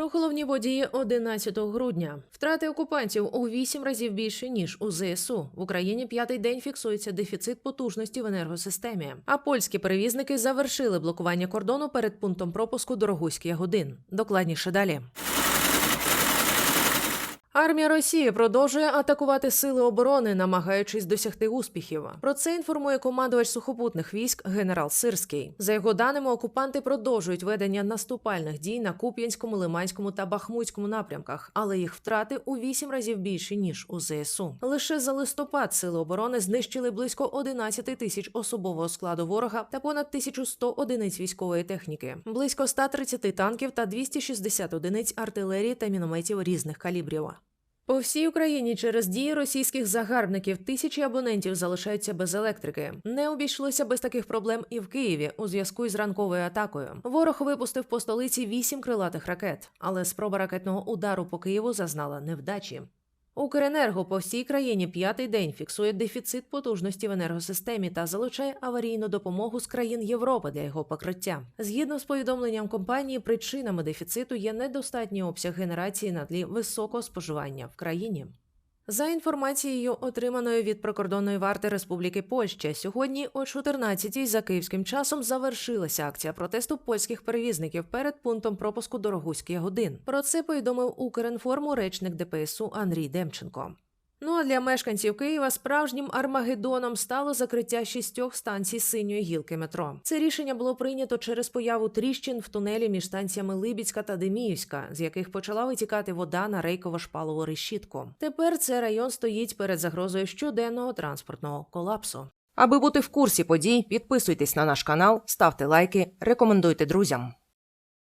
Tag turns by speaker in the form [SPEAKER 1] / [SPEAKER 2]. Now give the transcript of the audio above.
[SPEAKER 1] Про головні події 11 грудня. Втрати окупантів у вісім разів більше ніж у ЗСУ. В Україні п'ятий день фіксується дефіцит потужності в енергосистемі. А польські перевізники завершили блокування кордону перед пунктом пропуску Дорогуський годин. Докладніше далі. Армія Росії продовжує атакувати сили оборони, намагаючись досягти успіхів. Про це інформує командувач сухопутних військ генерал Сирський. За його даними, окупанти продовжують ведення наступальних дій на Куп'янському, Лиманському та Бахмутському напрямках, але їх втрати у вісім разів більші ніж у ЗСУ. Лише за листопад сили оборони знищили близько 11 тисяч особового складу ворога та понад 1100 одиниць військової техніки, близько 130 танків та 260 одиниць артилерії та мінометів різних калібрів. По всій Україні через дії російських загарбників тисячі абонентів залишаються без електрики. Не обійшлося без таких проблем і в Києві у зв'язку із ранковою атакою. Ворог випустив по столиці вісім крилатих ракет, але спроба ракетного удару по Києву зазнала невдачі. Укренерго по всій країні п'ятий день фіксує дефіцит потужності в енергосистемі та залучає аварійну допомогу з країн Європи для його покриття. Згідно з повідомленням компанії, причинами дефіциту є недостатній обсяг генерації на тлі високого споживання в країні. За інформацією, отриманою від прикордонної варти Республіки Польща, сьогодні о 14-й за київським часом завершилася акція протесту польських перевізників перед пунктом пропуску Дорогуський годин. Про це повідомив Укрінформу речник ДПСУ Андрій Демченко. Ну а для мешканців Києва справжнім армагеддоном стало закриття шістьох станцій синьої гілки метро. Це рішення було прийнято через появу тріщин в тунелі між станціями Либідська та Деміївська, з яких почала витікати вода на рейково-шпалову решітку. Тепер цей район стоїть перед загрозою щоденного транспортного колапсу.
[SPEAKER 2] Аби бути в курсі подій, підписуйтесь на наш канал, ставте лайки, рекомендуйте друзям.